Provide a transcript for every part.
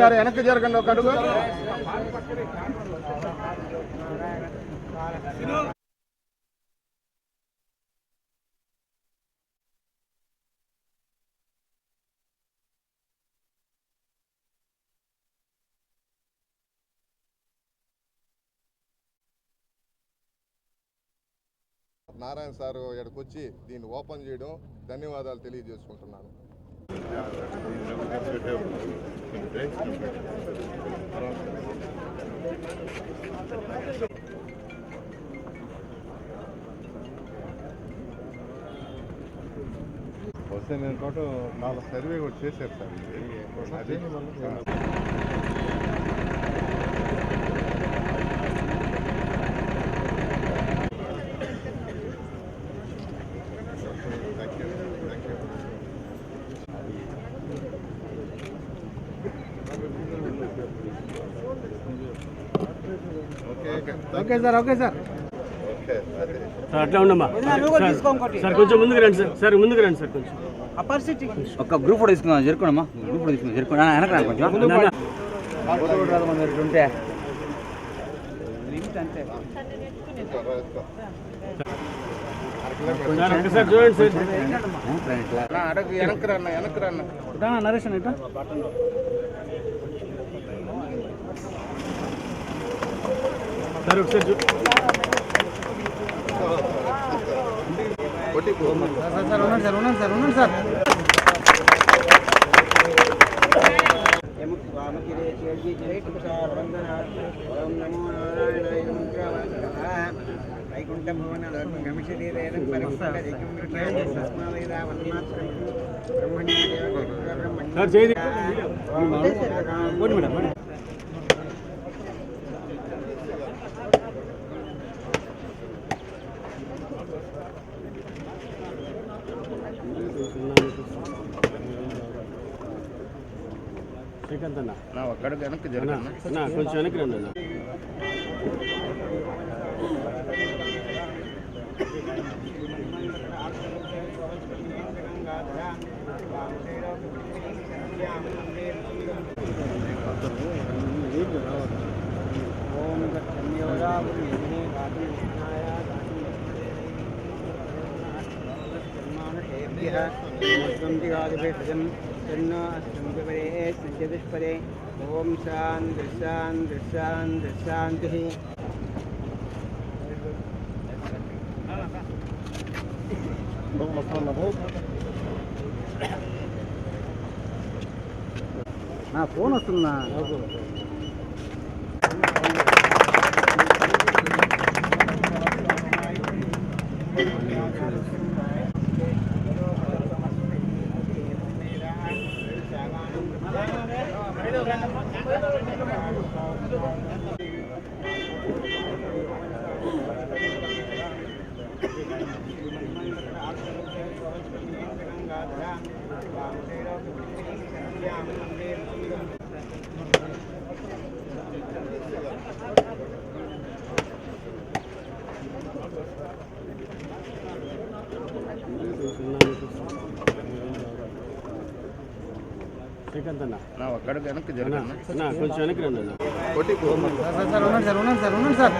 గారు వెనక్కి జరగండి ఒక అడుగు. నారాయణ సార్ ఇక్కడికి వచ్చి దీన్ని ఓపెన్ చేయడం ధన్యవాదాలు తెలియజేసుకుంటున్నాను. వస్తే నేను పాటు నాలుగు సర్వే కూడా చేశారు సార్ ఇది. అది okay okay okay sir okay sir okay అదే సార్ అట్లా ఉండమ్మా. సార్ సార్ కొంచెం ముందుకు రండి సార్ సార్ ముందుకు రండి సార్ కొంచెం. ఒక గ్రూప్ ఫోటో తీసుకుందాం జరుపుకోండమ్మా. గ్రూప్ ఫోటో తీసుకుందాం జరుపుకోండి. వెనక రా కొంచెం. నాన్న, ఫోటో రాదు మన దగ్గర ఉంటే. లిమిట్ అంతే. సార్ ఒకసారి సార్ ఇట్లా నా అడుగు వెనక్కి రన్న వెనక్కి రన్న నరేష్ ఇట్లా సార్ ఒకసారి చూ కొట్టి సార్ సార్ ఉండండి సార్ ఉండండి సార్ ఉండండి సార్ ఓం నమో నారాయణాయ వైకుంఠ భవన గమిషదేన సార్ చేయి శ్రీకాంత్ అన్న నా ఒక అడుగు వెనక్కి అన్న కొంచెం వెనక్కి రండి అన్న. ఓం గాతుం శాంతి శాంతి శాంతి నా ఫోన్ వస్తుందా శ్రీకాంత్ అన్న నా ఒక అడుగు వెనక్కి అన్న, కొంచెం వెనక్కి రండి అన్న. సార్ సార్ సార్ ఉండండి సార్ ఉండండి సార్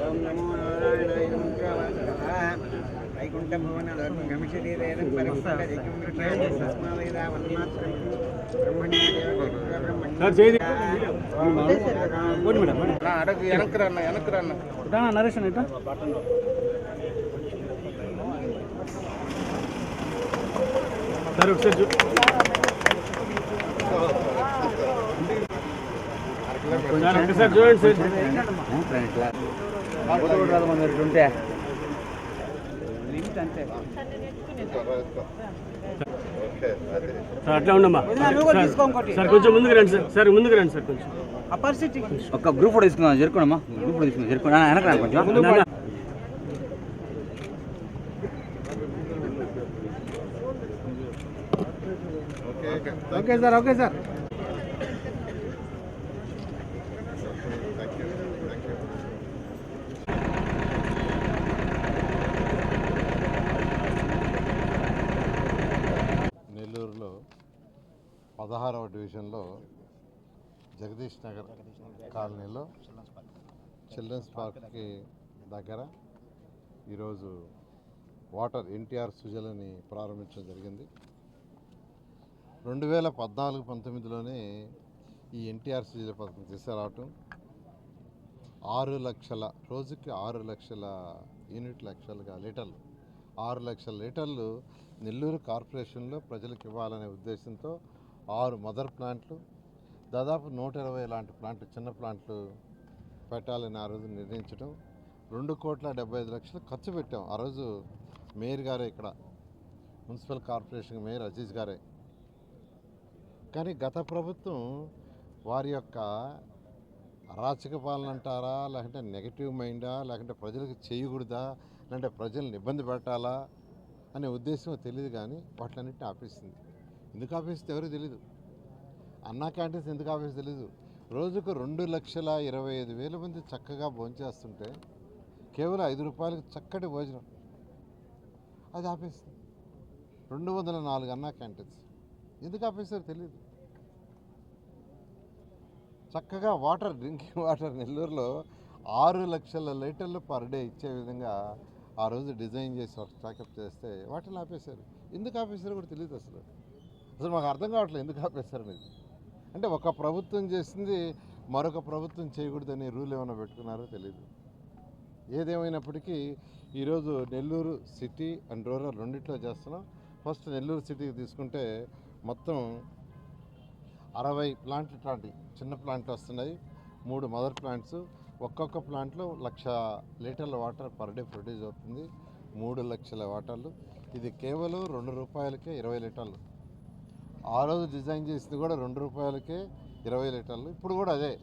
ఓం నమో నారాయణాయ వైకుంఠ భవన గమిషదేన సార్ చేయి నా అడుగు వెనక్కి రన్న వెనక్కి రన్న నరేష్ ఇట్లా సార్ ఒకసారి చూ సార్ ఒకసారి చూడండి సార్ అంతే సార్ అట్లా ఉండమ్మా. సార్ సార్ కొంచెం ముందుకు రండి సార్. సార్ ముందుకు రండి సార్ కొంచెం. ఒక గ్రూప్ ఫోటో తీసుకుందాం జరుపుకోండమ్మా. గ్రూప్ ఫోటో తీసుకుందాం జరుపుకోండి వెనక కొంచెం. నాన్న, okay okay okay sir okay sir thank you thank you పదహారవ డివిజన్లో జగదీష్ నగర్ కాలనీలో చిల్డ్రన్స్ పార్క్కి దగ్గర ఈరోజు వాటర్ ఎన్టీఆర్ సుజలని ప్రారంభించడం జరిగింది. రెండు వేల పద్నాలుగు పంతొమ్మిదిలోనే ఈ ఎన్టీఆర్ సుజల పథకం తీసుకురావటం ఆరు లక్షల రోజుకి ఆరు లక్షల యూనిట్ లక్షలుగా లీటర్లు ఆరు లక్షల లీటర్లు నెల్లూరు కార్పొరేషన్లో ప్రజలకు ఇవ్వాలనే ఉద్దేశంతో ఆరు మదర్ ప్లాంట్లు దాదాపు నూట ఇరవై లాంటి ప్లాంట్లు చిన్న ప్లాంట్లు పెట్టాలని ఆ రోజు నిర్ణయించడం రెండు కోట్ల డెబ్బై ఐదు లక్షలు ఖర్చు పెట్టాం. ఆ రోజు మేయర్ గారే ఇక్కడ మున్సిపల్ కార్పొరేషన్ మేయర్ అజీజ్ గారే. కానీ గత ప్రభుత్వం వారి యొక్క అరాచక పాలన అంటారా లేకుంటే నెగటివ్ మైండా లేకుంటే ప్రజలకు చేయకూడదా లేదంటే ప్రజల్ని ఇబ్బంది పెట్టాలా అనే ఉద్దేశం తెలియదు కానీ వాటిలన్నింటినీ ఆపేసింది. ఎందుకు ఆపేస్తే ఎవరు తెలీదు? అన్నా క్యాంటీన్స్ ఎందుకు ఆపేసి తెలీదు? రోజుకు రెండు లక్షల ఇరవై ఐదు వేల మంది చక్కగా భోంచేస్తుంటే కేవలం ఐదు రూపాయలకు చక్కటి భోజనం. అది ఆపేస్తుంది రెండు వందల నాలుగు అన్నా క్యాంటీన్స్. ఎందుకు ఆపేసారో తెలియదు చక్కగా వాటర్ డ్రింకింగ్ వాటర్ నెల్లూరులో ఆరు లక్షల లీటర్లు పర్ డే ఇచ్చే విధంగా ఆ రోజు డిజైన్ చేసి స్టాకప్ చేస్తే వాటిని ఆపేశారు. ఎందుకు ఆపేశారో కూడా తెలియదు అసలు. అసలు మాకు అర్థం కావట్లేదు ఎందుకు ఆపేశారు అనేది అంటే ఒక ప్రభుత్వం చేసింది మరొక ప్రభుత్వం చేయకూడదని రూల్ ఏమైనా పెట్టుకున్నారో తెలియదు ఏదేమైనప్పటికీ ఈరోజు నెల్లూరు సిటీ అండ్ రూరల్ రెండిట్లో చేస్తున్నాం. ఫస్ట్ నెల్లూరు సిటీకి తీసుకుంటే మొత్తం అరవై ప్లాంట్లు ఇట్లాంటి చిన్న ప్లాంట్లు వస్తున్నాయి. మూడు మదర్ ప్లాంట్స్ ఒక్కొక్క ప్లాంట్లో లక్ష లీటర్ల వాటర్ పర్ డే ప్రొడ్యూస్ అవుతుంది. మూడు లక్షల వాటర్లు. ఇది కేవలం రెండు రూపాయలకే ఇరవై లీటర్లు. ఆ రోజు డిజైన్ చేసింది కూడా రెండు రూపాయలకే ఇరవై లీటర్లు. ఇప్పుడు కూడా అదే.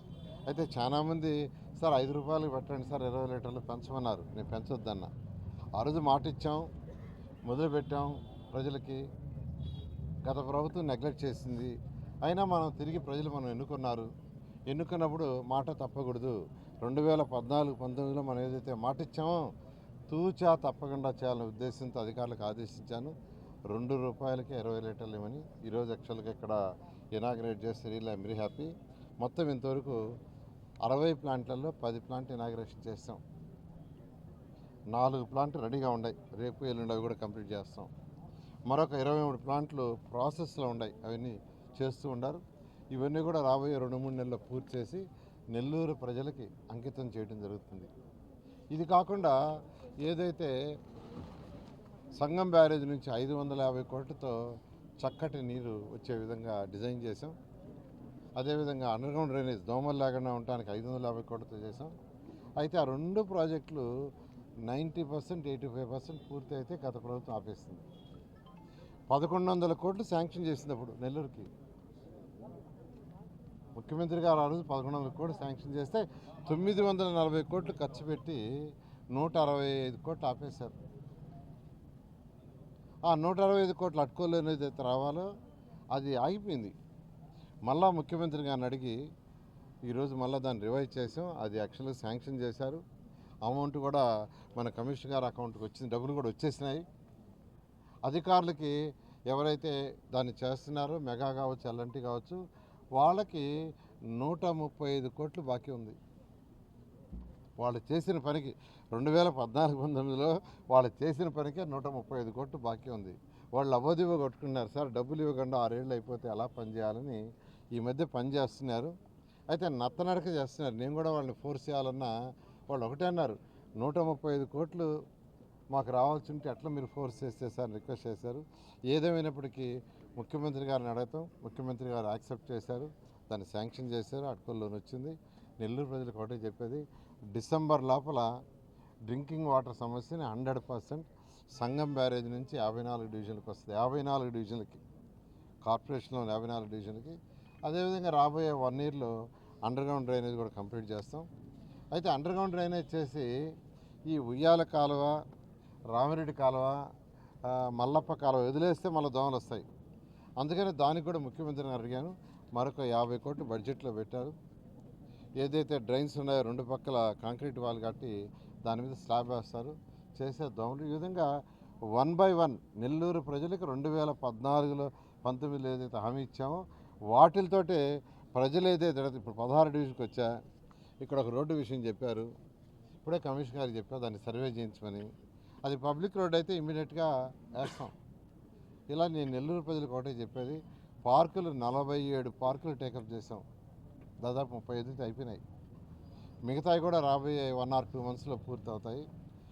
అయితే చాలామంది సార్ ఐదు రూపాయలు పెట్టండి సార్ ఇరవై లీటర్లు పెంచమన్నారు. నేను పెంచొద్దన్న. ఆ రోజు మాట ఇచ్చాం మొదలుపెట్టాం ప్రజలకి. గత ప్రభుత్వం నెగ్లెక్ట్ చేసింది. అయినా మనం తిరిగి ప్రజలు మనం ఎన్నుకున్నారు. ఎన్నుకున్నప్పుడు మాట తప్పకూడదు. రెండు వేల పద్నాలుగు పంతొమ్మిదిలో మనం ఏదైతే మాట ఇచ్చామో తూచా తప్పకుండా చేయాలనే ఉద్దేశంతో అధికారులకు ఆదేశించాను. రెండు రూపాయలకి ఇరవై లీటర్లు ఇవ్వని ఈరోజు యాక్చువల్గా ఇక్కడ ఇనాగ్రేట్ చేస్తే రియల్ ఐమ్ వెరీ హ్యాపీ. మొత్తం ఇంతవరకు అరవై ప్లాంట్లలో పది ప్లాంట్ ఇనాగ్రేషన్ చేస్తాం నాలుగు ప్లాంట్లు రెడీగా ఉన్నాయి. రేపు ఎల్లుండి అవి కూడా కంప్లీట్ చేస్తాం. మరొక ఇరవై మూడు ప్లాంట్లు ప్రాసెస్లో ఉన్నాయి. అవన్నీ చేస్తూ ఉండారు ఇవన్నీ కూడా రాబోయే రెండు మూడు నెలల్లో పూర్తి చేసి నెల్లూరు ప్రజలకి అంకితం చేయడం జరుగుతుంది. ఇది కాకుండా ఏదైతే సంగం బ్యారేజ్ నుంచి ఐదు వందల యాభై కోట్లతో చక్కటి నీరు వచ్చే విధంగా డిజైన్ చేసాం అదేవిధంగా అండర్గ్రౌండ్ డ్రైనేజ్ దోమలు లేకుండా ఉండడానికి ఐదు వందల యాభై కోట్లతో చేసాం అయితే ఆ రెండు ప్రాజెక్టులు ninety percent eighty five percent పూర్తి అయితే గత ప్రభుత్వం ఆపేస్తుంది పదకొండు వందల కోట్లు శాంక్షన్ చేసింది అప్పుడు నెల్లూరుకి. ముఖ్యమంత్రి గారు ఆ రోజు పదకొండు వందల కోట్లు శాంక్షన్ చేస్తే తొమ్మిది వందల నలభై కోట్లు ఖర్చు పెట్టి నూట అరవై ఐదు కోట్లు ఆపేశారు. ఆ నూట అరవై ఐదు కోట్లు అట్టుకోలు అనేది రావాలో అది ఆగిపోయింది. మళ్ళా ముఖ్యమంత్రి గారిని అడిగి ఈరోజు మళ్ళీ దాన్ని రివైజ్ చేసాం అది యాక్చువల్గా శాంక్షన్ చేశారు. అమౌంట్ కూడా మన కమిషనర్ గారి అకౌంట్కి వచ్చింది డబ్బులు కూడా వచ్చేసినాయి. అధికారులకి ఎవరైతే దాన్ని చేస్తున్నారో మెగా కావచ్చు ఎల్ఎన్టీ కావచ్చు వాళ్ళకి నూట ముప్పై ఐదు కోట్లు బాకీ ఉంది. వాళ్ళు చేసిన పనికి రెండు వేల పద్నాలుగు పంతొమ్మిదిలో వాళ్ళు చేసిన పనికే నూట ముప్పై ఐదు కోట్లు బాకీ ఉంది. వాళ్ళు అవధివ కొట్టుకున్నారు. సార్ డబ్బులు ఇవ్వకుండా ఆరేళ్ళు అయిపోతే ఎలా పని చేయాలని ఈ మధ్య పని చేస్తున్నారు. అయితే నత్తనడక చేస్తున్నారు. నేను కూడా వాళ్ళని ఫోర్స్ చేయాలన్నా వాళ్ళు ఒకటే అన్నారు. నూట ముప్పై ఐదు కోట్లు మాకు రావాల్సి ఉంటే ఎట్లా మీరు ఫోర్స్ చేస్తే సార్ రిక్వెస్ట్ చేశారు? ఏదేమైనప్పటికీ ముఖ్యమంత్రి గారిని అడగటం ముఖ్యమంత్రి గారు యాక్సెప్ట్ చేశారు. దాన్ని శాంక్షన్ చేశారు. అటుకోలో వచ్చింది. నెల్లూరు ప్రజలకు ఒకటే చెప్పేది. డిసెంబర్ లోపల డ్రింకింగ్ వాటర్ సమస్యని హండ్రెడ్ పర్సెంట్ సంఘం బ్యారేజ్ నుంచి యాభై నాలుగు డివిజన్లకు వస్తుంది. యాభై నాలుగు డివిజన్లకి కార్పొరేషన్లో యాభై నాలుగు డివిజన్లకి. అదేవిధంగా రాబోయే వన్ ఇయర్లో అండర్గ్రౌండ్ డ్రైనేజ్ కూడా కంప్లీట్ చేస్తాం. అయితే అండర్గ్రౌండ్ డ్రైనేజ్ చేసి ఈ ఉయ్యాల కాలువ రామిరెడ్డి కాలువ మల్లప్ప కాలువ వదిలేస్తే మళ్ళీ దోమలు వస్తాయి. అందుకని దానికి కూడా ముఖ్యమంత్రిని అడిగాను మరొక యాభై కోట్లు బడ్జెట్లో పెట్టారు. ఏదైతే డ్రైన్స్ ఉన్నాయో రెండు పక్కల కాంక్రీట్ వాల్ కట్టి దాని మీద స్లాబ్ వేస్తారు. చేసే దోమలు ఈ విధంగా వన్ బై వన్ నెల్లూరు ప్రజలకు రెండు వేల పద్నాలుగులో పంతొమ్మిదిలో ఏదైతే హామీ ఇచ్చామో వాటితోటే ప్రజలు ఏదైతే ఇప్పుడు పదహారు డివిజన్కి వచ్చా ఇక్కడ ఒక రోడ్డు విషయం చెప్పారు. ఇప్పుడే కమిషనర్ గారికి చెప్పారు దాన్ని సర్వే చేయించమని. అది పబ్లిక్ రోడ్ అయితే ఇమీడియట్గా వేస్తాం. ఇలా నేను నెల్లూరు ప్రజలకు ఒకటే చెప్పేది పార్కులు నలభై ఏడు పార్కులు టేకప్ చేసాం. దాదాపు ముప్పై ఐదు అయిపోయినాయి. మిగతావి కూడా రాబోయే వన్ ఆర్ టూ మంత్స్లో పూర్తి అవుతాయి.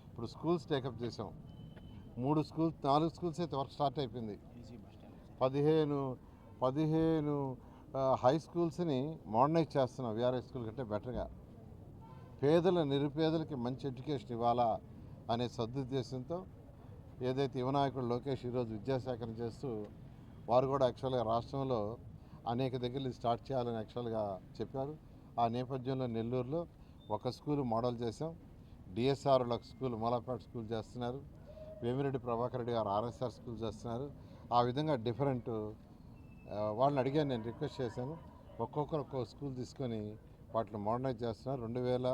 ఇప్పుడు స్కూల్స్ టేకప్ చేసాం మూడు స్కూల్స్ నాలుగు స్కూల్స్ అయితే వర్క్ స్టార్ట్ అయిపోయింది. పదిహేను పదిహేను హై స్కూల్స్ని మోడర్నైజ్ చేస్తున్నాం. విఆర్ఐ స్కూల్ కంటే బెటర్గా పేదల నిరుపేదలకి మంచి ఎడ్యుకేషన్ ఇవ్వాలా అనే సదుద్దేశంతో ఏదైతే యువనాయకుడు లోకేష్ ఈరోజు విద్యాశాఖను చేస్తూ వారు కూడా యాక్చువల్గా రాష్ట్రంలో అనేక దగ్గర స్టార్ట్ చేయాలని యాక్చువల్గా చెప్పారు. ఆ నేపథ్యంలో నెల్లూరులో ఒక స్కూల్ మోడల్ చేసాం డిఎస్ఆర్ ఒక స్కూల్ మూలాపేట స్కూల్ చేస్తున్నారు. వేమిరెడ్డి ప్రభాకర్ రెడ్డి గారు ఆర్ఎస్ఆర్ స్కూల్ చేస్తున్నారు. ఆ విధంగా డిఫరెంట్ వాళ్ళని అడిగాను నేను రిక్వెస్ట్ చేశాను. ఒక్కొక్కరు ఒక్కొక్క స్కూల్ తీసుకొని వాటిని మోడర్నైజ్ చేస్తున్నారు. రెండు వేల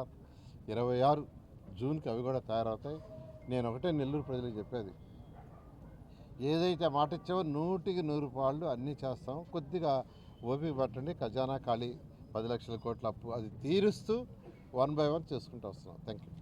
ఇరవై ఆరు జూన్కి అవి కూడా తయారవుతాయి. నేను ఒకటే నెల్లూరు ప్రజలకు చెప్పేది. ఏదైతే మాట ఇచ్చావో నూటికి నూరు పాళ్ళు అన్నీ చేస్తాం. కొద్దిగా ఓపిక పట్టండి ఖజానా ఖాళీ పది లక్షల కోట్ల అప్పు అది తీరుస్తూ వన్ బై వన్ చేసుకుంటూ వస్తున్నాం. Thank you